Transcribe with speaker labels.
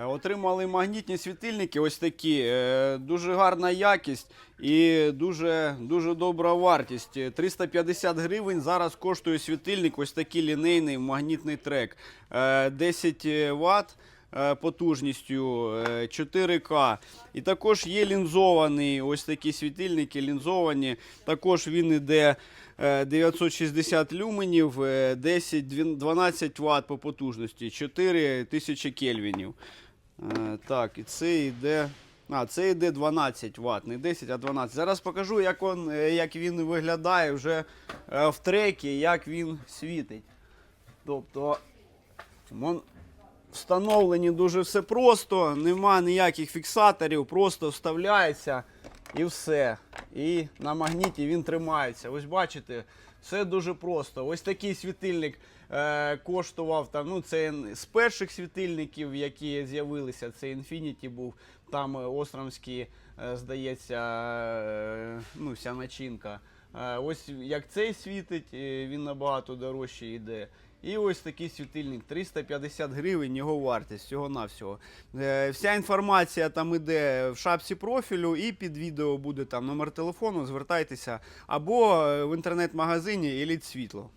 Speaker 1: Е, Отримали магнітні світильники, ось такі. е, Дуже гарна якість і дуже, дуже добра вартість. Е, 350 гривень зараз коштує світильник, ось такий лінейний магнітний трек. Е, 10 Вт потужністю е, 4К. І також є лінзований, ось такі світильники лінзовані. Також він іде е, 960 люменів, е, 10, 12 Вт по потужності, 4000 кельвінів. Е, Так, і це йде. А, це йде 12 Вт, не 10, а 12. Зараз покажу, як, он, е, як він виглядає вже е, в трекі, як він світить. Тобто, вон, встановлені дуже все просто, нема ніяких фіксаторів, просто вставляється і все. І на магніті він тримається. Ось бачите, все дуже просто. Ось такий світильник е, коштував там. Ну, це з перших світильників, які з'явилися. Це Infinity був. Там е, Остромський, е, здається, е, ну, вся начинка. Е, ось як цей світить, е, він набагато дорожче йде. І ось такий світильник 350 гривень його вартість всього-навсього. всього. Вся інформація там іде в шапці профілю, і під відео буде там номер телефону. Звертайтеся або е, в інтернет-магазині Еліт Світло.